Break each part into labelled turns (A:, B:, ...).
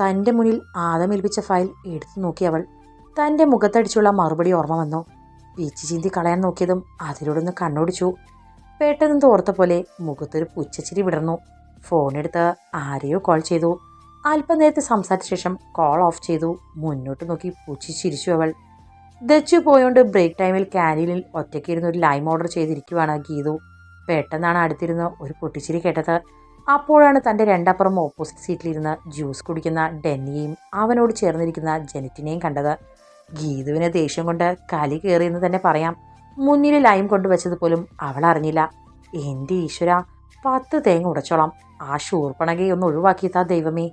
A: തന്റെ മുന്നിൽ ആദമേൽപ്പിച്ച ഫയൽ എടുത്തു നോക്കി അവൾ. തന്റെ മുഖത്തടിച്ചുള്ള മറുപടി ഓർമ്മ വന്നു. വീച്ചു ചീന്തി കളയാൻ നോക്കിയതും അതിലൂടൊന്ന് കണ്ണോടിച്ചു. പെട്ടെന്ന് തോർത്ത പോലെ മുഖത്തൊരു പുച്ചച്ചിരി വിടർന്നു. ഫോണെടുത്ത് ആരെയോ കോൾ ചെയ്തു. അല്പനേരത്തെ സംസാരിച്ച ശേഷം കോൾ ഓഫ് ചെയ്തു. മുന്നോട്ട് നോക്കി പൂച്ചി ചിരിച്ചു അവൾ. ദച്ചു പോയോണ്ട് ബ്രേക്ക് ടൈമിൽ ക്യാന്റീനിൽ ഒറ്റയ്ക്കിരുന്ന് ഒരു ലൈം ഓർഡർ ചെയ്തിരിക്കുവാണ് ഗീതു. പെട്ടെന്നാണ് അടുത്തിരുന്ന് ഒരു പൊട്ടിച്ചിരി കേട്ടത്. അപ്പോഴാണ് തന്റെ രണ്ടപ്പുറം ഓപ്പോസിറ്റ് സീറ്റിലിരുന്ന് ജ്യൂസ് കുടിക്കുന്ന ഡെന്നിയെയും അവനോട് ചേർന്നിരിക്കുന്ന ജനറ്റിനെയും കണ്ടത്. ഗീതുവിന് ദേഷ്യം കൊണ്ട് കലി കയറിയെന്ന് തന്നെ പറയാം. മുന്നിൽ ലൈം കൊണ്ടുവച്ചത് പോലും അവൾ അറിഞ്ഞില്ല. എന്റെ ഈശ്വര പത്ത് തേങ്ങ ഉടച്ചോളാം. ആ ശൂർപ്പണകയെ ഒന്ന് ഒഴിവാക്കിയതാ ദൈവമേ.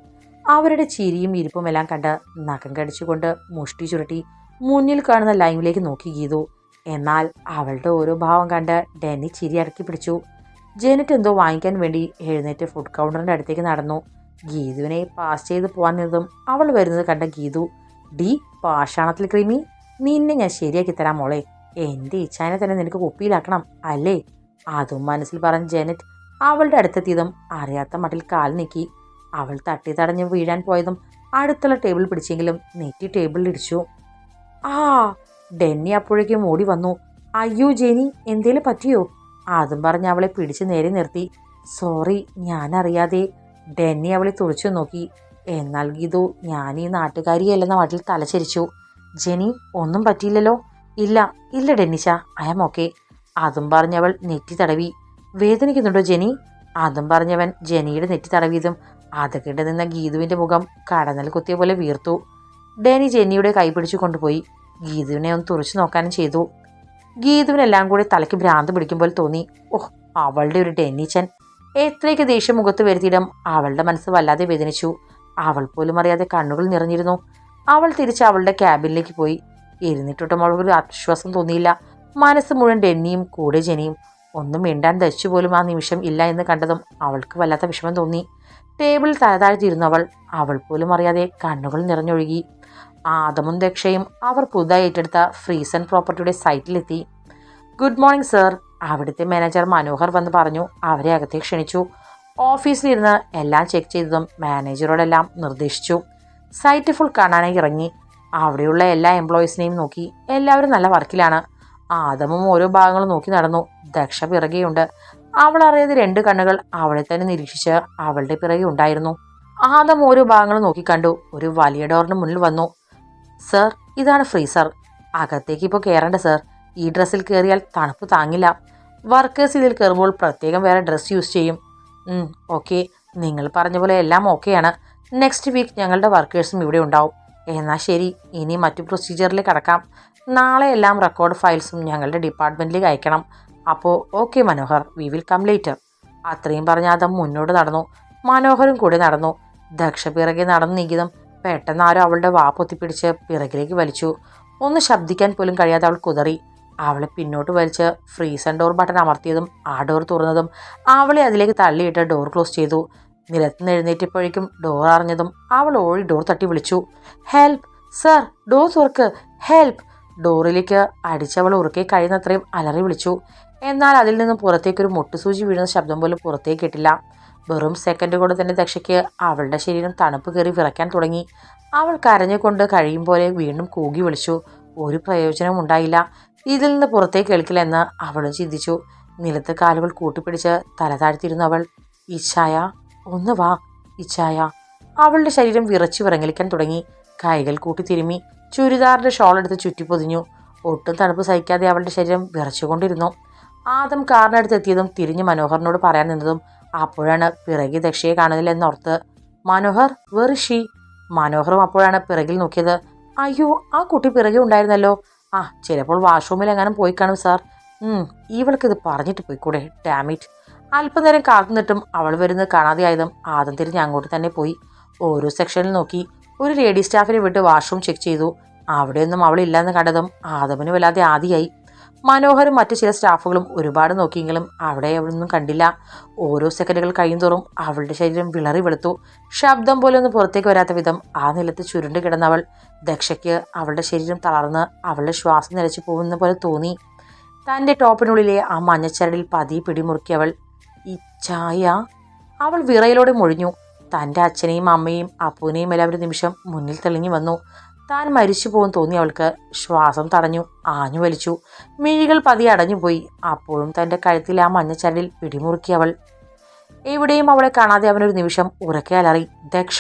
A: അവരുടെ ചിരിയും ഇരിപ്പും എല്ലാം കണ്ട് നഖം കടിച്ചുകൊണ്ട് മുഷ്ടി ചുരുട്ടി മുന്നിൽ കാണുന്ന ലൈമിലേക്ക് നോക്കി ഗീതു. എന്നാൽ അവളുടെ ഓരോ ഭാവം കണ്ട് ഡെന്നി ചിരി അടക്കി പിടിച്ചു ജെനറ്റ് എന്തോ വാങ്ങിക്കാൻ വേണ്ടി എഴുന്നേറ്റ് ഫുഡ് കൗണ്ടറിന്റെ അടുത്തേക്ക് നടന്നു. ഗീതുവിനെ പാസ് ചെയ്ത് പോകാൻ നിന്നതും അവൾ വരുന്നത് കണ്ട ഗീതു ഡി പാഷാണത്തിൽ ക്രീമി നിന്നെ ഞാൻ ശരിയാക്കി തരാം മോളെ. എന്റെ ഇച്ഛാനെ തന്നെ നിനക്ക് കുപ്പിയിലാക്കണം അല്ലേ? അതും മനസ്സിൽ പറഞ്ഞ ജെനറ്റ് അവളുടെ അടുത്തെത്തിയതും അറിയാത്ത മട്ടിൽ കാൽ നീക്കി. അവൾ തട്ടി തടഞ്ഞ് വീഴാൻ പോയതും അടുത്തുള്ള ടേബിൾ പിടിച്ചെങ്കിലും നെറ്റി ടേബിളിൽ ഇടിച്ചു. ആ ഡെന്നി അപ്പോഴേക്കും ഓടി വന്നു. അയ്യോ ജെനി എന്തേലും പറ്റിയോ? അതും പറഞ്ഞ് അവളെ പിടിച്ച് നേരെ നിർത്തി. സോറി ഞാനറിയാതെ. ഡെന്നി അവളെ തുറച്ചു നോക്കി. എന്നാൽ ഗീതു ഞാൻ ഈ നാട്ടുകാരിയല്ലെന്ന വാട്ടിൽ തലചരിച്ചു. ജെനി ഒന്നും പറ്റിയില്ലല്ലോ? ഇല്ല ഇല്ല ഡെന്നിച്ച ആം ഓക്കെ. അതും പറഞ്ഞവൾ നെറ്റി തടവി. വേദനിക്കുന്നുണ്ടോ ജെനി? അതും പറഞ്ഞവൻ ജെനിയുടെ നെറ്റി തടവിയതും. അതക്കിട്ട് നിന്ന ഗീതുവിന്റെ മുഖം കടന്നൽ കുത്തിയ പോലെ വീർത്തു. ഡെനി ജെന്നിയുടെ കൈ പിടിച്ചു കൊണ്ടുപോയി. ഗീതുവിനെ ഒന്ന് തുറച്ചു നോക്കാനും ചെയ്തു. ഗീതുവിനെല്ലാം കൂടി തലയ്ക്ക് ഭ്രാന്ത് പിടിക്കുമ്പോൾ തോന്നി. ഓഹ് അവളുടെ ഒരു ടെന്നീച്ചൻ എത്രയൊക്കെ ദേഷ്യം മുഖത്ത് വരുത്തിയിടം അവളുടെ മനസ്സ് വല്ലാതെ വേദനിച്ചു. അവൾ പോലും അറിയാതെ കണ്ണുകൾ നിറഞ്ഞിരുന്നു. അവൾ തിരിച്ച് അവളുടെ ക്യാബിനിലേക്ക് പോയി. ഇരുന്നിട്ടൊട്ടും അവൾക്കൊരു ആശ്വാസം തോന്നിയില്ല. മനസ്സ് മുഴുവൻ ഡെന്നിയും കൂടെ ജനിയും. ഒന്നും മിണ്ടാൻ ധരിച്ചു പോലും ആ നിമിഷം ഇല്ല എന്ന് കണ്ടതും അവൾക്ക് വല്ലാത്ത വിഷമം തോന്നി. ടേബിളിൽ തലതാഴ്ത്തിയിരുന്നു അവൾ. അവൾ പോലും അറിയാതെ കണ്ണുകൾ നിറഞ്ഞൊഴുകി. ആദമും ദക്ഷയും അവർ പുതുതായി ഏറ്റെടുത്ത ഫ്രീസൺ പ്രോപ്പർട്ടിയുടെ സൈറ്റിലെത്തി. ഗുഡ് മോർണിംഗ് സർ അവിടുത്തെ മാനേജർ മനോഹർ വന്ന് പറഞ്ഞു. അവരെ അകത്തേക്ക് ക്ഷണിച്ചു. ഓഫീസിലിരുന്ന് എല്ലാം ചെക്ക് ചെയ്തതും മാനേജറോടെല്ലാം നിർദ്ദേശിച്ചു. സൈറ്റ് ഫുൾ കാണാനായി ഇറങ്ങി. അവിടെയുള്ള എല്ലാ എംപ്ലോയീസിനെയും നോക്കി. എല്ലാവരും നല്ല വർക്കിലാണ്. ആദമും ഓരോ ഭാഗങ്ങളും നോക്കി നടന്നു. ദക്ഷ പിറകെയുണ്ട്. അവൾ അറിയാതെ രണ്ട് കണ്ണുകൾ അവളെ തന്നെ നിരീക്ഷിച്ച് അവളുടെ പിറകെ ഉണ്ടായിരുന്നു. ആദം ഓരോ ഭാഗങ്ങളും നോക്കിക്കണ്ടു ഒരു വലിയ ഡോറിന് മുന്നിൽ വന്നു. സർ ഇതാണ് ഫ്രീസർ അകത്തേക്ക് ഇപ്പോൾ കയറേണ്ട സർ. ഈ ഡ്രസ്സിൽ കയറിയാൽ തണുപ്പ് താങ്ങില്ല. വർക്കേഴ്സ് ഇതിൽ കയറുമ്പോൾ പ്രത്യേകം വേറെ ഡ്രസ്സ് യൂസ് ചെയ്യും. ഓക്കെ. നിങ്ങൾ പറഞ്ഞ പോലെ എല്ലാം ഓക്കെയാണ്. നെക്സ്റ്റ് വീക്ക് ഞങ്ങളുടെ വർക്കേഴ്സും ഇവിടെ ഉണ്ടാവും. എന്നാൽ ശരി ഇനി മറ്റു പ്രൊസീജിയറിലേക്ക് കടക്കാം. നാളെ എല്ലാം റെക്കോർഡ് ഫയൽസും ഞങ്ങളുടെ ഡിപ്പാർട്ട്മെന്റിലേക്ക് അയക്കണം. അപ്പോൾ okay Manohar. We will come later. അത്രയും പറഞ്ഞ അതം മുന്നോട്ട് നടന്നു. മനോഹരും കൂടെ നടന്നു. ദക്ഷ പിറകെ നടന്നു നീങ്ങിയതും പെട്ടെന്ന് ആരോ അവളുടെ വാ പൊത്തിപ്പിടിച്ച് പിറകിലേക്ക് വലിച്ചു. ഒന്ന് ശബ്ദിക്കാൻ പോലും കഴിയാതെ അവൾ കുതറി. അവളെ പിന്നോട്ട് വലിച്ച് ഫ്രീസൺ ഡോർ ബട്ടൺ അമർത്തിയതും ആ ഡോർ തുറന്നതും അവളെ അതിലേക്ക് തള്ളിയിട്ട് ഡോർ ക്ലോസ് ചെയ്തു. നിലത്തുനിന്ന് എഴുന്നേറ്റപ്പോഴേക്കും ഡോർ അറിഞ്ഞതും അവൾ ഓടി ഡോർ തട്ടി വിളിച്ചു. ഹെൽപ്പ് സർ ഡോർ തുറക്ക്. ഹെൽപ്പ് ഡോറിലേക്ക് അടിച്ചവൾ ഉറക്കെ കഴിയുന്നത്രയും അലറി വിളിച്ചു. എന്നാൽ അതിൽ നിന്നും പുറത്തേക്കൊരു മുട്ടുസൂചി വീഴുന്ന ശബ്ദം പോലും പുറത്തേക്ക് കേട്ടില്ല. വെറും സെക്കൻഡ് കൊണ്ട് തന്നെ ദക്ഷയ്ക്ക് അവളുടെ ശരീരം തണുപ്പ് കയറി വിറയ്ക്കാൻ തുടങ്ങി. അവൾ കരഞ്ഞുകൊണ്ട് കഴിയും പോലെ വീണ്ടും കൂകി വിളിച്ചു. ഒരു പ്രയോജനവും ഉണ്ടായില്ല. ഇതിൽ നിന്ന് പുറത്തേക്ക് കേൾക്കില്ലെന്ന് അവളും ചിന്തിച്ചു. നിലത്ത് കാലുകൾ കൂട്ടിപ്പിടിച്ച് തല താഴ്ത്തിയിരുന്നു അവൾ. ഇച്ഛായ ഒന്ന് വാ ഇച്ഛായ. അവളുടെ ശരീരം വിറച്ചു വിറങ്ങലിക്കാൻ തുടങ്ങി. കൈകൾ കൂട്ടി തിരുമ്മി ചുരിദാറിന്റെ ഷോൾ എടുത്ത് ചുറ്റി പൊതിഞ്ഞു. ഒട്ടും തണുപ്പ് സഹിക്കാതെ അവളുടെ ശരീരം വിറച്ചുകൊണ്ടിരുന്നു. ആദം കാറിനടുത്ത് എത്തിയതും തിരിഞ്ഞ് മനോഹറിനോട് പറയാൻ നിന്നതും അപ്പോഴാണ് പിറകി ദക്ഷയെ കാണുന്നില്ലെന്നോർത്ത് മനോഹർ വെറിഷി. മനോഹറും അപ്പോഴാണ് പിറകിൽ നോക്കിയത്. അയ്യോ ആ കുട്ടി പിറകെ ഉണ്ടായിരുന്നല്ലോ. ആ ചിലപ്പോൾ വാഷ്റൂമിൽ എങ്ങാനും പോയി കാണും സാർ. ഇവൾക്ക് ഇത് പറഞ്ഞിട്ട് പോയിക്കൂടെ ഡാമിറ്റ് അല്പനേരം കാത്തുനിട്ടും അവൾ വരുന്നത് കാണാതെയായതും ആദ്യം തിരിഞ്ഞ് അങ്ങോട്ട് തന്നെ പോയി. ഓരോ സെക്ഷനിൽ നോക്കി ഒരു ലേഡി സ്റ്റാഫിനെ വിട്ട് വാഷ്റൂം ചെക്ക് ചെയ്തു. അവിടെയൊന്നും അവളില്ലെന്ന് കണ്ടതും ആദമിന് വല്ലാതെ ആദിയായി. മനോഹരും മറ്റു ചില സ്റ്റാഫുകളും ഒരുപാട് നോക്കിയെങ്കിലും അവിടെ അവളൊന്നും കണ്ടില്ല. ഓരോ സെക്കൻഡുകൾ കഴിയുന്തോറും അവളുടെ ശരീരം വിളറി വെളുത്തു. ശബ്ദം പോലെ ഒന്ന് പുറത്തേക്ക് വരാത്ത വിധം ആ നിലത്ത് ചുരുണ്ട് കിടന്നവൾ. ദക്ഷയ്ക്ക് അവളുടെ ശരീരം തളർന്ന് അവളുടെ ശ്വാസം നിലച്ചു പോകുന്ന പോലെ തോന്നി. തന്റെ ടോപ്പിനുള്ളിലെ ആ മഞ്ഞച്ചരടിൽ പതി പിടിമുറുക്കിയവൾ ഈ ചായ അവൾ വിറയിലൂടെ മൊഴിഞ്ഞു. തന്റെ അച്ഛനെയും അമ്മയും അപ്പൂനെയും എല്ലാം ഒരു നിമിഷം മുന്നിൽ തെളിഞ്ഞു വന്നു. താൻ മരിച്ചു പോകും തോന്നി അവൾക്ക് ശ്വാസം തടഞ്ഞു ആഞ്ഞു വലിച്ചു. മിഴികൾ പതി അടഞ്ഞുപോയി അപ്പോഴും തന്റെ കഴുത്തിൽ ആ മഞ്ഞച്ചരലിൽ പിടിമുറുക്കി അവൾ. എവിടെയും അവളെ കാണാതെ അവനൊരു നിമിഷം ഉറക്കെ അലറി ദക്ഷ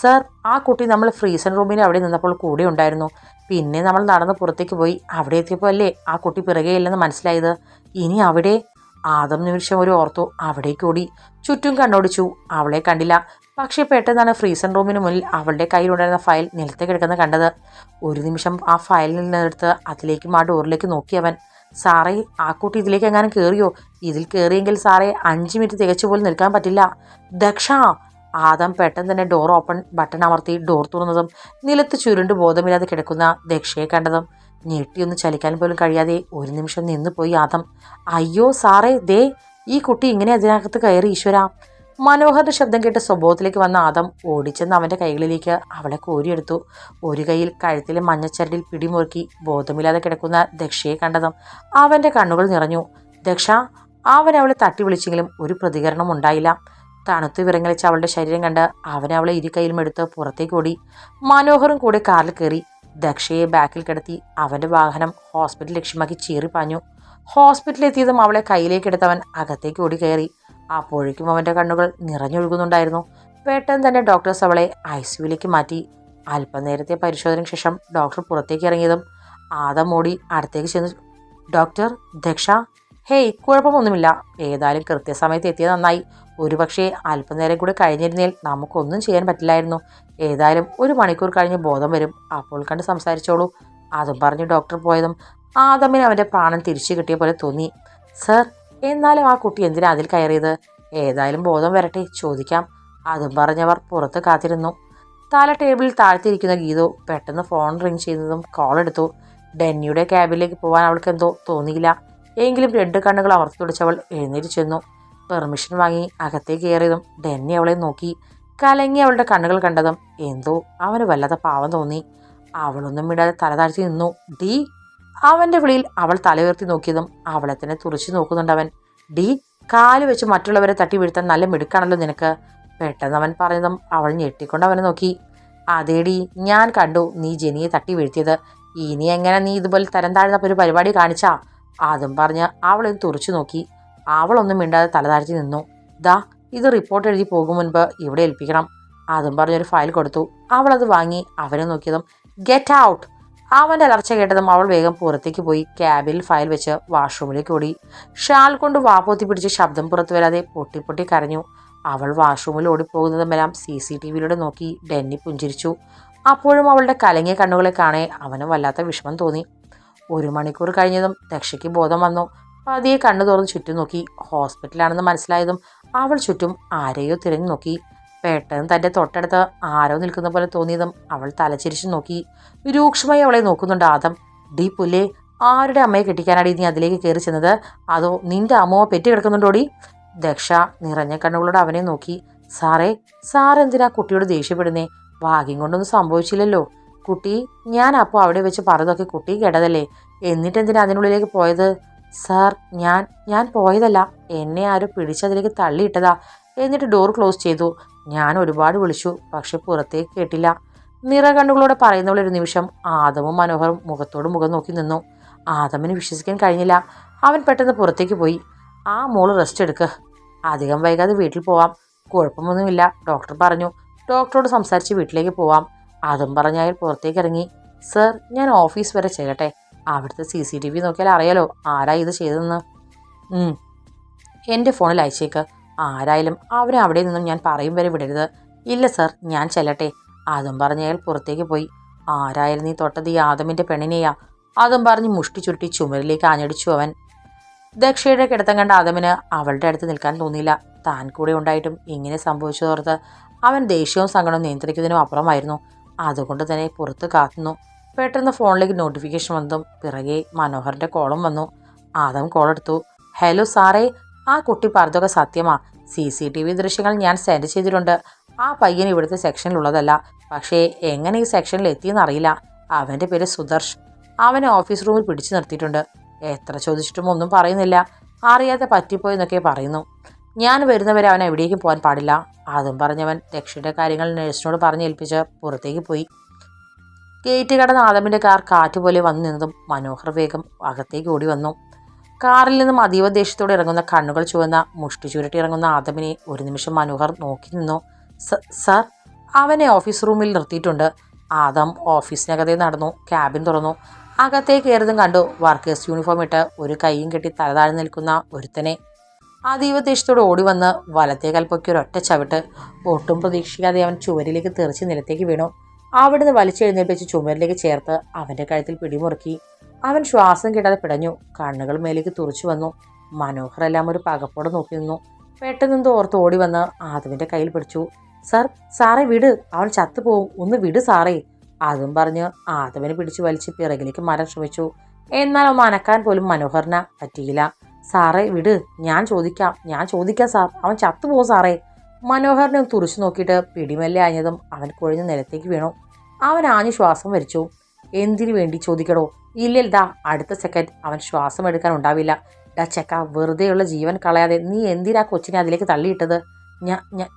A: സർ ആ കുട്ടി നമ്മൾ ഫ്രീസൺ റൂമിൽ അവിടെ നിന്നപ്പോൾ കൂടെ ഉണ്ടായിരുന്നു. പിന്നെ നമ്മൾ നടന്ന് പുറത്തേക്ക് പോയി. അവിടെ എത്തിയപ്പോൾ അല്ലേ ആ കുട്ടി പിറകെയില്ലെന്ന് മനസ്സിലായത്? ഇനി അവിടെ? ആദം നിമിഷം ഒരു ഓർത്തു അവിടേക്ക് ഓടി. ചുറ്റും കണ്ണോടിച്ചു. അവളെ കണ്ടില്ല. പക്ഷേ പെട്ടെന്നാണ് ഫ്രീസൺ റൂമിന് മുന്നിൽ അവളുടെ കയ്യിലുണ്ടായിരുന്ന ഫയൽ നിലത്തെ കിടക്കുന്ന കണ്ടത്. ഒരു നിമിഷം ആ ഫയലിൽ നിന്നെടുത്ത് അതിലേക്കും ആ ഡോറിലേക്ക് നോക്കി അവൻ സാറേ ആ കുട്ടി ഇതിലേക്ക് എങ്ങാനും കയറിയോ ഇതിൽ കയറിയെങ്കിൽ സാറേ അഞ്ച് മിനിറ്റ് തികച്ചു പോലും നിൽക്കാൻ പറ്റില്ല. ദക്ഷ! ആദം പെട്ടെന്ന് തന്നെ ഡോർ ഓപ്പൺ ബട്ടൺ അമർത്തി ഡോർ തുറന്നതും നിലത്ത് ചുരുണ്ട് ബോധമില്ലാതെ കിടക്കുന്ന ദക്ഷയെ കണ്ടതും. ഞെട്ടിയൊന്ന് ചലിക്കാൻ പോലും കഴിയാതെ ഒരു നിമിഷം നിന്നുപോയി ആദം. അയ്യോ സാറേ ദേ ഈ കുട്ടി ഇങ്ങനെ അതിനകത്ത് കയറി ഈശ്വര! മനോഹറിന്റെ ശബ്ദം കേട്ട് സ്വഭാവത്തിലേക്ക് വന്ന ആദം ഓടിച്ചെന്ന് അവന്റെ കൈകളിലേക്ക് അവളെ കോരിയെടുത്തു. ഒരു കൈയിൽ കഴുത്തിലെ മഞ്ഞച്ചരടിൽ പിടിമുറുക്കി ബോധമില്ലാതെ കിടക്കുന്ന ദക്ഷയെ കണ്ടതും അവന്റെ കണ്ണുകൾ നിറഞ്ഞു. ദക്ഷ അവൻ അവളെ തട്ടി വിളിച്ചെങ്കിലും ഒരു പ്രതികരണം ഉണ്ടായില്ല. തണുത്ത് വിറങ്ങലിച്ച അവളുടെ ശരീരം കണ്ട് അവൻ അവളെ ഇരു കൈയിലും എടുത്ത് പുറത്തേക്ക് ഓടി. മനോഹറും കൂടെ കാറിൽ കയറി ദക്ഷയെ ബാക്കിൽ കിടത്തി അവന്റെ വാഹനം ഹോസ്പിറ്റൽ ലക്ഷ്യമാക്കി ചീറിപ്പാഞ്ഞു. ഹോസ്പിറ്റലിലെത്തിയതും അവളെ കയ്യിലേക്കെടുത്തവൻ അകത്തേക്ക് ഓടി കയറി. അപ്പോഴേക്കും അവന്റെ കണ്ണുകൾ നിറഞ്ഞൊഴുകുന്നുണ്ടായിരുന്നു. പെട്ടെന്ന് തന്നെ ഡോക്ടേഴ്സ് അവളെ ഐ സിയുവിലേക്ക് മാറ്റി. അല്പനേരത്തെ പരിശോധനയ്ക്ക് ശേഷം ഡോക്ടർ പുറത്തേക്ക് ഇറങ്ങിയതും ആദം ഓടി അടുത്തേക്ക് ചെന്ന് ഡോക്ടർ ദക്ഷ ഹേയ് കുഴപ്പമൊന്നുമില്ല. ഏതായാലും കൃത്യസമയത്ത് എത്തിയത് നന്നായി. ഒരുപക്ഷെ അല്പനേരം കൂടി കഴിഞ്ഞിരുന്നേൽ നമുക്കൊന്നും ചെയ്യാൻ പറ്റില്ലായിരുന്നു. ഏതായാലും ഒരു മണിക്കൂർ കഴിഞ്ഞ് ബോധം വരും. അപ്പോൾ കണ്ട് സംസാരിച്ചോളൂ. അതും പറഞ്ഞ് ഡോക്ടർ പോയതും ആദമിന് അവന്റെ പ്രാണൻ തിരിച്ചു കിട്ടിയ പോലെ തോന്നി. സർ എന്നാലും ആ കുട്ടി എന്തിനാ അതിൽ കയറിയത്? ഏതായാലും ബോധം വരട്ടെ ചോദിക്കാം. അതും പറഞ്ഞവർ പുറത്ത് കാത്തിരുന്നു. തല ടേബിളിൽ താഴ്ത്തിയിരിക്കുന്ന ഗീതു പെട്ടെന്ന് ഫോൺ റിങ് ചെയ്യുന്നതും കോൾ എടുത്തു. ഡെന്നിയുടെ ക്യാബിലേക്ക് പോകാൻ അവൾക്ക് എന്തോ തോന്നിയില്ല. എങ്കിലും രണ്ട് കണ്ണുകൾ അമർത്തി തുടിച്ചവൾ എഴുന്നേറ്റ് ചെന്നു. പെർമിഷൻ വാങ്ങി അകത്തേക്ക് കയറിയതും ഡെന്നി അവളെ നോക്കി. കലങ്ങി അവളുടെ കണ്ണുകൾ കണ്ടതും എന്തോ അവന് വല്ലാത്ത പാവം തോന്നി. അവളൊന്നും ഇടാതെ തല താഴ്ത്തി നിന്നു. ഡി അവന്റെ വിളിയിൽ അവൾ തലയുയർത്തി നോക്കിയതും അവളെ തന്നെ തുറച്ചു നോക്കുന്നുണ്ടവൻ ഡി കാൽ വെച്ച് മറ്റുള്ളവരെ തട്ടി വീഴ്ത്താൻ നല്ല മിടുക്കാണല്ലോ നിനക്ക്. പെട്ടെന്ന് അവൻ പറഞ്ഞതും അവൾ ഞെട്ടിക്കൊണ്ട് അവനെ നോക്കി. അതേടി ഞാൻ കണ്ടു നീ ജനിയെ തട്ടി വീഴ്ത്തിയത്. ഇനി എങ്ങനെ നീ ഇതുപോലെ തരം താഴ്ന്ന ഒരു പരിപാടി കാണിച്ചാ? അതും പറഞ്ഞ് അവളെ തുറച്ചു നോക്കി. അവളൊന്നും മിണ്ടാതെ തലതാഴ്ത്തി നിന്നു. ദാ ഇത് റിപ്പോർട്ട് എഴുതി പോകും മുൻപ് ഇവിടെ ഏൽപ്പിക്കണം. അതും പറഞ്ഞൊരു ഫയൽ കൊടുത്തു. അവളത് വാങ്ങി അവനെ നോക്കിയതും ഗെറ്റ് ഔട്ട്! അവന്റെ അലർച്ച കേട്ടതും അവൾ വേഗം പുറത്തേക്ക് പോയി ക്യാബിൽ ഫയൽ വെച്ച് വാഷ്റൂമിലേക്ക് ഓടി. ഷാൾ കൊണ്ട് വാപ്പൊത്തി പിടിച്ച് ശബ്ദം പുറത്തു വരാതെ പൊട്ടി പൊട്ടി കരഞ്ഞു. അവൾ വാഷ്റൂമിൽ ഓടിപ്പോകുന്നതുമെല്ലാം സി സി ടി വിയിലൂടെ നോക്കി ഡെന്നി പുഞ്ചിരിച്ചു. അപ്പോഴും അവളുടെ കലങ്ങിയ കണ്ണുകളെ കാണേ അവന് വല്ലാത്ത വിഷമം തോന്നി. ഒരു മണിക്കൂർ കഴിഞ്ഞതും ദക്ഷയ്ക്ക് ബോധം വന്നു. പതിയെ കണ്ണു തുറന്ന് ചുറ്റും നോക്കി. ഹോസ്പിറ്റലാണെന്ന് മനസ്സിലായതും അവൾ ചുറ്റും ആരെയോ തിരഞ്ഞു നോക്കി. പെട്ടെന്ന് തന്റെ തൊട്ടടുത്ത് ആരോ നിൽക്കുന്ന പോലെ തോന്നിയതും അവൾ തലച്ചിരിച്ച് നോക്കി രൂക്ഷമായി അവളെ നോക്കുന്നുണ്ട് ആദം. ഡി പുല്ലേ ആരുടെ അമ്മയെ കെട്ടിക്കാനാടി നീ അതിലേക്ക് കയറി ചെന്നത്? അതോ നിന്റെ അമ്മോ പെറ്റി കിടക്കുന്നുണ്ടോടി ദക്ഷ നിറഞ്ഞ കണ്ണുകളോട് അവനെ നോക്കി. സാറേ സാറെന്തിനാ കുട്ടിയോട് ദേഷ്യപ്പെടുന്നേ? ഭാഗ്യം കൊണ്ടൊന്നും സംഭവിച്ചില്ലല്ലോ. കുട്ടി ഞാൻ അപ്പോൾ അവിടെ വെച്ച് പറഞ്ഞതൊക്കെ കുട്ടി കേട്ടതല്ലേ? എന്നിട്ട് എന്തിനാ അതിനുള്ളിലേക്ക് പോയത്? സാർ ഞാൻ ഞാൻ പോയതല്ല. എന്നെ ആരും പിടിച്ചതിലേക്ക് തള്ളിയിട്ടതാ. എന്നിട്ട് ഡോർ ക്ലോസ് ചെയ്തു. ഞാൻ ഒരുപാട് വിളിച്ചു പക്ഷെ പുറത്തേക്ക് കേട്ടില്ല. നിറ കണ്ണുകളോടെ പറയുന്നവളൊരു നിമിഷം ആദമും മനോഹറും മുഖത്തോട് മുഖം നോക്കി നിന്നു. ആദമിന് വിശ്വസിക്കാൻ കഴിഞ്ഞില്ല. അവൻ പെട്ടെന്ന് പുറത്തേക്ക് പോയി. ആ മോൾ റെസ്റ്റ് എടുക്ക്. അധികം വൈകാതെ വീട്ടിൽ പോവാം. കുഴപ്പമൊന്നുമില്ല. ഡോക്ടർ പറഞ്ഞു. ഡോക്ടറോട് സംസാരിച്ച് വീട്ടിലേക്ക് പോവാം. അതും പറഞ്ഞ അയാൾ പുറത്തേക്ക് ഇറങ്ങി. സർ ഞാൻ ഓഫീസ് വരെ ചെയ്യട്ടെ അവിടുത്തെ സി സി ടി വി നോക്കിയാൽ അറിയാലോ ആരാ ഇത് ചെയ്തതെന്ന്. എന്റെ ഫോണിൽ അയച്ചേക്ക്. ആരായാലും അവരെ അവിടെ നിന്നും ഞാൻ പറയും വരെ വിടരുത്. ഇല്ല സർ ഞാൻ ചെല്ലട്ടെ. അതും പറഞ്ഞ് അയാൾ പുറത്തേക്ക് പോയി. ആരായാലും നീ തൊട്ടത് ഈ ആദമിന്റെ പെണ്ണിനെയാ. അതും പറഞ്ഞ് മുഷ്ടി ചുരുട്ടി ചുമരിലേക്ക് ആഞ്ഞടിച്ചു അവൻ. ദക്ഷയുടെ കിടത്തം കണ്ട ആദമിന് അവളുടെ അടുത്ത് നിൽക്കാൻ തോന്നിയില്ല. താൻ കൂടെ ഉണ്ടായിട്ടും ഇങ്ങനെ സംഭവിച്ചു തോർത്ത് അവൻ ദേഷ്യവും സങ്കടവും നിയന്ത്രിക്കുന്നതിനും അപ്പുറമായിരുന്നു. അതുകൊണ്ട് തന്നെ പുറത്ത് കാത്തുന്നു. പെട്ടെന്ന് ഫോണിലേക്ക് നോട്ടിഫിക്കേഷൻ വന്നതും പിറകെ മനോഹറിന്റെ കോളും വന്നു. ആദം കോൾ എടുത്തു. ഹലോ സാറേ. ആ കുട്ടി പറഞ്ഞതൊക്കെ സത്യമാ. സി സി ടി വി ദൃശ്യങ്ങൾ ഞാൻ സെൻഡ് ചെയ്തിട്ടുണ്ട്. ആ പയ്യൻ ഇവിടുത്തെ സെക്ഷനിലുള്ളതല്ല പക്ഷേ എങ്ങനെ ഈ സെക്ഷനിൽ എത്തിയെന്ന് അറിയില്ല. അവന്റെ പേര് സുദർശ്. അവനെ ഓഫീസ് റൂമിൽ പിടിച്ചു നിർത്തിയിട്ടുണ്ട്. എത്ര ചോദിച്ചിട്ടും ഒന്നും പറയുന്നില്ല. അറിയാതെ പറ്റിപ്പോയെന്നൊക്കെ പറയുന്നു. ഞാൻ വരുന്നവരെ അവൻ എവിടേക്കും പോകാൻ പാടില്ല. അതും പറഞ്ഞവൻ രക്ഷയുടെ കാര്യങ്ങൾ നഴ്സിനോട് പറഞ്ഞേൽപ്പിച്ച് പുറത്തേക്ക് പോയി. ഗേറ്റ് കടന്ന ആദമിന്റെ കാർ കാറ്റുപോലെ വന്നു നിന്നതും മനോഹർ വേഗം അകത്തേക്ക് ഓടി വന്നു. കാറിൽ നിന്നും അതീവ ദേഷ്യത്തോടെ ഇറങ്ങുന്ന കണ്ണുകൾ ചുവന്ന മുഷ്ടി ചുരുട്ടി ഇറങ്ങുന്ന ആദമിനെ ഒരു നിമിഷം മനോഹർ നോക്കി നിന്നു. "സ- സർ അവനെ ഓഫീസ് റൂമിൽ നിർത്തിയിട്ടുണ്ട്. ആദം ഓഫീസിനകത്തെ നടന്നു ക്യാബിൻ തുറന്നു. അകത്തേക്ക് കയറിയതും കണ്ടു വർക്കേഴ്സ് യൂണിഫോം ഇട്ട് ഒരു കൈയും കെട്ടി തലതാഴ്ന്നു നിൽക്കുന്ന ഒരുത്തനെ. അതീവ ദേഷ്യത്തോടെ ഓടി വന്ന് വലത്തേ കൽപ്പൊക്കി ഒരൊറ്റ ചവിട്ട്. ഒട്ടും പ്രതീക്ഷിക്കാതെ അവൻ ചുവരിലേക്ക് തെറിച്ച് നിലത്തേക്ക് വീണു. അവിടുന്ന് വലിച്ചെഴുന്നേൽപ്പിച്ച് ചുമരിലേക്ക് ചേർത്ത് അവന്റെ കഴുത്തിൽ പിടിമുറുക്കി. അവൻ ശ്വാസം കിട്ടാതെ പിടഞ്ഞു. കണ്ണുകൾ മേലേക്ക് തുറച്ചു വന്നു. മനോഹർ എല്ലാം ഒരു പകപ്പോടെ നോക്കി നിന്നു. പെട്ടെന്ന് ഓർത്ത് ഓടി വന്ന് ആദവിന്റെ കയ്യിൽ പിടിച്ചു. സർ സാറെ വിട്. അവൻ ചത്തുപോകും ഒന്ന് വിട് സാറേ. അതും പറഞ്ഞ് ആദവിനെ പിടിച്ചു വലിച്ച് പിറകിലേക്ക് മരം ശ്രമിച്ചു. എന്നാൽ അവൻ അനക്കാൻ പോലും മനോഹറിന് പറ്റിയില്ല. സാറേ വിട്. ഞാൻ ചോദിക്കാം. ഞാൻ ചോദിക്കാം സാർ. അവൻ ചത്തുപോകും സാറേ. മനോഹറിനെ തുറച്ചു നോക്കിയിട്ട് പിടിമെല്ലെ ആഞ്ഞതും അവൻ കുഴഞ്ഞ് നിലത്തേക്ക് വീണു. അവൻ ആഞ്ഞു ശ്വാസം വലിച്ചു. എന്തിനു വേണ്ടി ചോദിക്കണോ ഇല്ലടാ അടുത്ത സെക്കൻഡ് അവൻ ശ്വാസം എടുക്കാൻ ഉണ്ടാവില്ല. ഡാ ചെക്ക വെറുതെയുള്ള ജീവൻ കളയാതെ നീ എന്തിനാ കൊച്ചിനെ അതിലേക്ക് തള്ളിയിട്ടത്? ഞാൻ ഞാൻ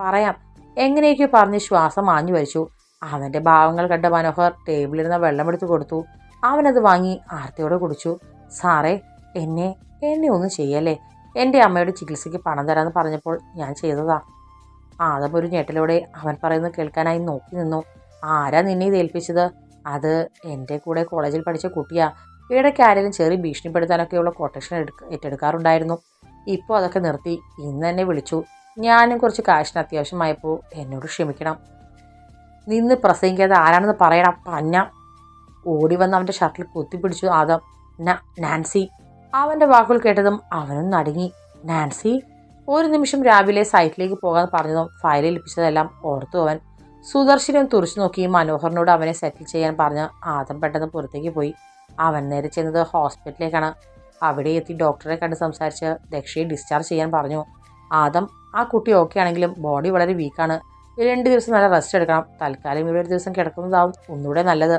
A: പറയാം. എങ്ങനെയൊക്കെയോ പറഞ്ഞ് ശ്വാസം മാഞ്ഞു വലിച്ചു അവന്റെ ഭാവങ്ങൾ കണ്ട മനോഹർ ടേബിളിരുന്ന വെള്ളമെടുത്ത് കൊടുത്തു. അവനത് വാങ്ങി ആർത്തിയോടെ കുടിച്ചു. സാറേ എന്നെ എന്നെ ഒന്നും ചെയ്യല്ലേ? എന്റെ അമ്മയുടെ ചികിത്സയ്ക്ക് പണം തരാമെന്ന് പറഞ്ഞപ്പോൾ ഞാൻ ചെയ്തതാ. ആദം ഒരു ഞെട്ടലോടെ അവൻ പറയുന്നത് കേൾക്കാനായി നോക്കി നിന്നു. ആരാ നിന്നെ ഇത് ഏൽപ്പിച്ചത്? അത് എന്റെ കൂടെ കോളേജിൽ പഠിച്ച കുട്ടിയാ. ഇടയ്ക്ക് ആരെങ്കിലും ചെറിയ ഭീഷണിപ്പെടുത്താനൊക്കെയുള്ള കൊട്ടേഷൻ എടുക്ക ഏറ്റെടുക്കാറുണ്ടായിരുന്നു. ഇപ്പോൾ അതൊക്കെ നിർത്തി. ഇന്ന് എന്നെ വിളിച്ചു. ഞാനും കുറച്ച് കാശിന് അത്യാവശ്യമായപ്പോൾ എന്നോട് ക്ഷമിക്കണം. നിന്ന് പ്രസംഗിക്കാതെ ആരാണെന്ന് പറയണം. പന്ന ഓടി വന്ന് അവന്റെ ഷർട്ടിൽ കുത്തിപ്പിടിച്ചു ആദം "ന- നാൻസി. അവന്റെ വാക്കുകൾ കേട്ടതും അവനും നടുങ്ങി. നാൻസി ഒരു നിമിഷം രാവിലെ സൈറ്റിലേക്ക് പോകാൻ പറഞ്ഞതും ഫയലിൽ ലഭിച്ചതെല്ലാം ഓർത്തു അവൻ. സുദർശനം തുറച്ചു നോക്കി മനോഹറിനോട് അവനെ സെറ്റിൽ ചെയ്യാൻ പറഞ്ഞ് ആദം പെട്ടെന്ന് പുറത്തേക്ക് പോയി. അവൻ നേരെ ചെന്നത് ഹോസ്പിറ്റലിലേക്കാണ്. അവിടെ എത്തി ഡോക്ടറെ കണ്ട് സംസാരിച്ച് ദക്ഷയെ ഡിസ്ചാർജ് ചെയ്യാൻ പറഞ്ഞു. ആദം ആ കുട്ടി ഓക്കെ ആണെങ്കിലും ബോഡി വളരെ വീക്കാണ് രണ്ട് ദിവസം നല്ല റെസ്റ്റ് എടുക്കണം. തൽക്കാലം ഇവിടെ ഒരു ദിവസം കിടക്കുന്നതാവും ഒന്നുകൂടെ നല്ലത്.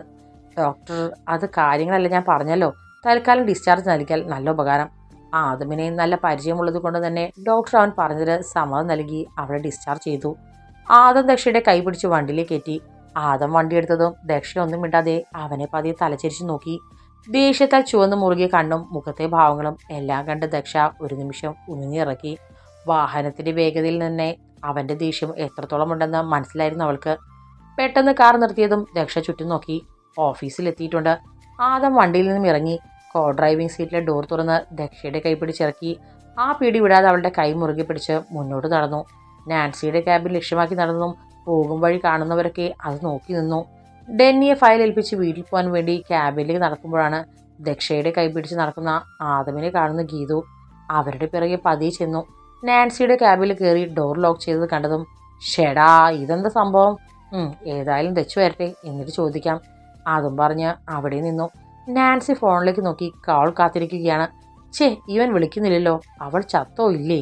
A: ഡോക്ടർ അത് കാര്യങ്ങളല്ല ഞാൻ പറഞ്ഞല്ലോ. തൽക്കാലം ഡിസ്ചാർജ് നൽകിയാൽ നല്ല ഉപകാരം. ആദമിനെ നല്ല പരിചയമുള്ളത് കൊണ്ട് തന്നെ ഡോക്ടർ അവൻ പറഞ്ഞതിന് സമ്മതം നൽകി അവളെ ഡിസ്ചാർജ് ചെയ്തു. ആദം ദക്ഷയുടെ കൈ പിടിച്ച് വണ്ടിയിലേക്ക് എത്തി ആദം വണ്ടി എടുത്തതും ദക്ഷ ഒന്നും മിണ്ടാതെ അവനെ പതിയെ തലചരിച്ച് നോക്കി. ദേഷ്യത്താൽ ചുവന്ന് മുറുകിയ കണ്ണും മുഖത്തെ ഭാവങ്ങളും എല്ലാം കണ്ട് ദക്ഷ ഒരു നിമിഷം ഉമിഞ്ഞിറക്കി വാഹനത്തിന്റെ വേഗതയിൽ തന്നെ അവന്റെ ദേഷ്യം എത്രത്തോളം ഉണ്ടെന്ന് മനസ്സിലായിരുന്നു അവൾക്ക്. പെട്ടെന്ന് കാർ നിർത്തിയതും ദക്ഷ ചുറ്റും നോക്കി. ഓഫീസിൽ എത്തിയിട്ടുണ്ട്. ആദം വണ്ടിയിൽ നിന്നും ഇറങ്ങി. കോ ഡ്രൈവിംഗ് സീറ്റിലെ ഡോർ തുറന്ന് ദക്ഷയുടെ കൈ പിടിച്ചിറക്കി. ആ പിടി വിടാതെ അവളുടെ കൈ മുറുകെ പിടിച്ച് മുന്നോട്ട് നടന്നു. നാൻസിയുടെ ക്യാബിൽ ലക്ഷ്യമാക്കി നടന്നതും പോകും വഴി കാണുന്നവരൊക്കെ അത് നോക്കി നിന്നു. ഡെന്നിയെ ഫയൽ ഏൽപ്പിച്ച് വീട്ടിൽ പോകാൻ വേണ്ടി ക്യാബിലേക്ക് നടക്കുമ്പോഴാണ് ദക്ഷയുടെ കൈ പിടിച്ച് നടക്കുന്ന ആദമിനെ കാണുന്ന ഗീതു അവരുടെ പിറകെ പതിയെ ചെന്നു. നാൻസിയുടെ ക്യാബിൽ കയറി ഡോർ ലോക്ക് ചെയ്തത് കണ്ടതും ഷെടാ ഇതെന്താ സംഭവം? ഏതായാലും ദച്ചു വരട്ടെ എന്നിട്ട് ചോദിക്കാം. അതും പറഞ്ഞ് അവിടെ നിന്നു. നാൻസി ഫോണിലേക്ക് നോക്കി കാൾ കാത്തിരിക്കുകയാണ്. ഛേ ഇവൻ വിളിക്കുന്നില്ലല്ലോ. അവൾ ചത്തോ ഇല്ലേ?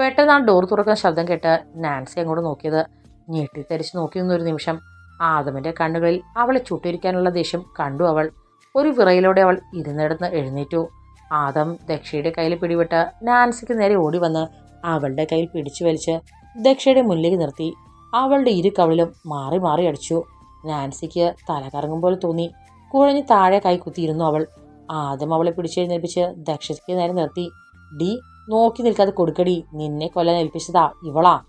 A: പെട്ടെന്ന് ആ ഡോർ തുറക്കുന്ന ശബ്ദം കേട്ട് നാൻസി അങ്ങോട്ട് നോക്കിയത്. ഞെട്ടിത്തെരിച്ച് നോക്കി നിന്നൊരു നിമിഷം. ആദമിന്റെ കണ്ണുകളിൽ അവളെ ചുട്ടിരിക്കാനുള്ള ദേഷ്യം കണ്ടു അവൾ. ഒരു വിറയിലൂടെ അവൾ ഇരുന്നിടന്ന് എഴുന്നേറ്റു. ആദം ദക്ഷയുടെ കയ്യിൽ പിടിവിട്ട് നാൻസിക്ക് നേരെ ഓടി വന്ന് അവളുടെ കയ്യിൽ പിടിച്ചു വലിച്ച് ദക്ഷയുടെ മുന്നിലേക്ക് നിർത്തി. അവളുടെ ഇരു കവളിലും മാറി മാറി അടിച്ചു. നാൻസിക്ക് തല കറങ്ങും പോലെ തോന്നി. കുഴഞ്ഞ് താഴെ കൈ കുത്തിയിരുന്നു അവൾ. ആദ്യം അവളെ പിടിച്ചെഴുന്നേൽപ്പിച്ച് ദക്ഷയ്ക്ക് നേരെ നിർത്തി. ഡി നോക്കി നിൽക്കാതെ കൊടുക്കടി. നിന്നെ കൊല്ലാൻ ഏൽപ്പിച്ചതാ ഇവളാ.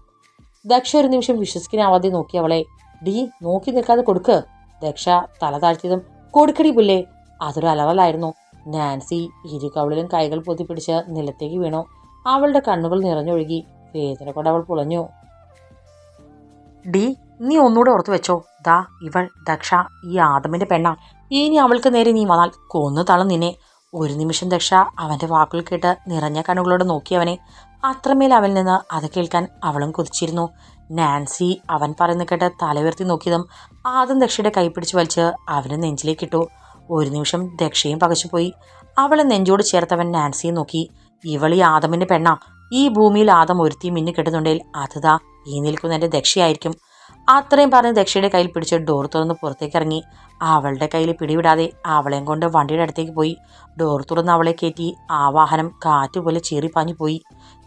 A: ദക്ഷ ഒരു നിമിഷം വിശ്വസിക്കാനാവാതെ നോക്കി അവളെ. ഡി നോക്കി നിൽക്കാതെ കൊടുക്ക്. ദക്ഷ തല താഴ്ത്തിയതും കൊടുക്കടി പുല്ലേ. അതൊരു അലറലായിരുന്നു. നാൻസി ഇരു കവളിലും കൈകൾ പൊത്തിപ്പിടിച്ച് നിലത്തേക്ക് വീണു. അവളുടെ കണ്ണുകൾ നിറഞ്ഞൊഴുകി. വേദന കൊണ്ട് അവൾ പുളഞ്ഞു. ഡി നീ ഒന്നുകൂടെ ഓർത്തു വെച്ചോ. ദാ ഇവൾ ദക്ഷ ഈ ആദമിന്റെ പെണ്ണ. ഇനി അവൾക്ക് നേരെ നീ വന്നാൽ കൊന്നു തളം നിന്നെ. ഒരു നിമിഷം ദക്ഷ അവന്റെ വാക്കുകൾ കേട്ട് നിറഞ്ഞ കണ്ണുകളോട് നോക്കിയവനെ അത്രമേൽ അവനിൽ നിന്ന് അത് കേൾക്കാൻ അവളും കുതിച്ചിരുന്നു. നാൻസി അവൻ പറയുന്ന കേട്ട് തല ഉയർത്തി നോക്കിയതും ആദ്യം ദക്ഷയുടെ കൈ പിടിച്ച് വലിച്ച് അവനെ നെഞ്ചിലേക്കിട്ടു ഒരു നിമിഷം ദക്ഷയും പകച്ചുപോയി അവളെ നെഞ്ചോട് ചേർത്തവൻ നാൻസിയെ നോക്കി. ഇവളീ ആദമിന്റെ പെണ്ണ. ഈ ഭൂമിയിൽ ആദം ഒരുത്തി മിന്നു കെട്ടുന്നുണ്ടെങ്കിൽ അതുതാ ഈ നിൽക്കുന്നതിന്റെ ദക്ഷയായിരിക്കും. അത്രയും പറഞ്ഞ് ദക്ഷയുടെ കയ്യിൽ പിടിച്ച് ഡോർ തുറന്ന് പുറത്തേക്ക് ഇറങ്ങി. അവളുടെ കയ്യിൽ പിടിവിടാതെ അവളെയും കൊണ്ട് വണ്ടിയുടെ അടുത്തേക്ക് പോയി. ഡോർ തുറന്ന് അവളെ കയറ്റി ആ വാഹനം കാറ്റുപോലെ ചീറിപ്പാഞ്ഞു പോയി.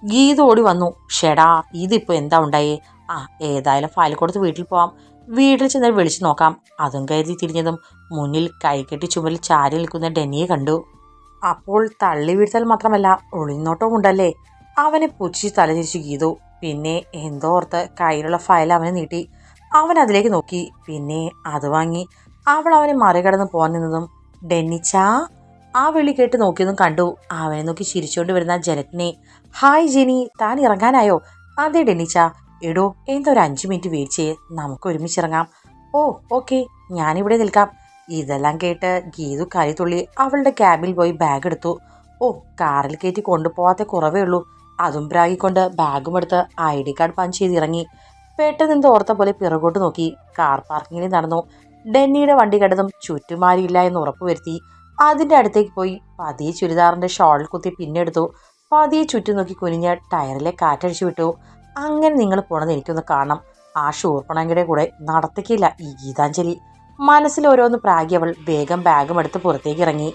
A: ഗീത ഓടി വന്നു. ഷെടാ ഇതിപ്പോൾ എന്താ ഉണ്ടായേ? ആ ഏതായാലും ഫയൽ കൊടുത്ത് വീട്ടിൽ പോവാം. വീട്ടിൽ ചെന്ന് വിളിച്ചു നോക്കാം. അതും കരുതി തിരിഞ്ഞതും മുന്നിൽ കൈകെട്ടി ചുമലിൽ ചാരി നിൽക്കുന്ന ഡെന്നിയെ കണ്ടു. അപ്പോൾ തള്ളി വീഴ്ത്തൽ മാത്രമല്ല ഒളിനോട്ടവും ഉണ്ടല്ലേ? അവനെ പുച്ഛിച്ച് തലതിരിച്ചു ഗീതു. പിന്നെ എന്തോ ഓർത്ത് കയ്യിലുള്ള ഫയൽ അവനെ നീട്ടി. അവൻ അതിലേക്ക് നോക്കി. പിന്നെ അത് വാങ്ങി. അവൾ അവനെ മറികടന്ന് പോകാൻ നിന്നതും ഡെന്നിച്ചാ ആ വിളി കേട്ട് നോക്കിയതും കണ്ടു. അവനെ നോക്കി ചിരിച്ചുകൊണ്ട് വരുന്ന ജനറ്റിനെ ഹായ് ജെനി താൻ ഇറങ്ങാനായോ? അതെ ഡെന്നിച്ച എടോ എന്താ ഒരു അഞ്ച് മിനിറ്റ് വെയിറ്റ് നമുക്ക് ഒരുമിച്ച് ഇറങ്ങാം. Oh okay. ഞാനിവിടെ നിൽക്കാം. ഇതെല്ലാം കേട്ട് ഗീതു കൈതുള്ളി അവളുടെ ക്യാബിൽ പോയി ബാഗ് എടുത്തു. ഓ കാറിൽ കയറ്റി കൊണ്ടുപോകാത്ത കുറവേ ഉള്ളൂ. അതും പ്രാഗിക്കൊണ്ട് ബാഗും എടുത്ത് ഐ ഡി കാർഡ് പഞ്ച് ചെയ്ത് ഇറങ്ങി. പെട്ടെന്ന് ഓർത്ത പോലെ പിറകോട്ട് നോക്കി. കാർ പാർക്കിങ്ങിൽ നടന്നു. ഡെന്നിയുടെ വണ്ടി കണ്ടതും ചുറ്റുമാരിയില്ല എന്ന് ഉറപ്പ് ഉറപ്പുവരുത്തി. അതിന്റെ അടുത്തേക്ക് പോയി പതിയെ ചുരിദാറിന്റെ ഷോൾ കുത്തി പിന്നെടുത്തു പതിയെ ചുറ്റും നോക്കി കുനിഞ്ഞ് ടയറിലെ കാറ്റടിച്ചു വിട്ടു. അങ്ങനെ നിങ്ങൾ പോണത് എനിക്കൊന്ന് കാണണം. ആ ഷൂർപ്പണങ്കിടെ കൂടെ നടത്തിക്കില്ല ഈ ഗീതാഞ്ജലി. മനസ്സിൽ ഓരോന്ന് പ്രാഗി അവൾ വേഗം ബാഗും എടുത്ത് പുറത്തേക്ക് ഇറങ്ങി.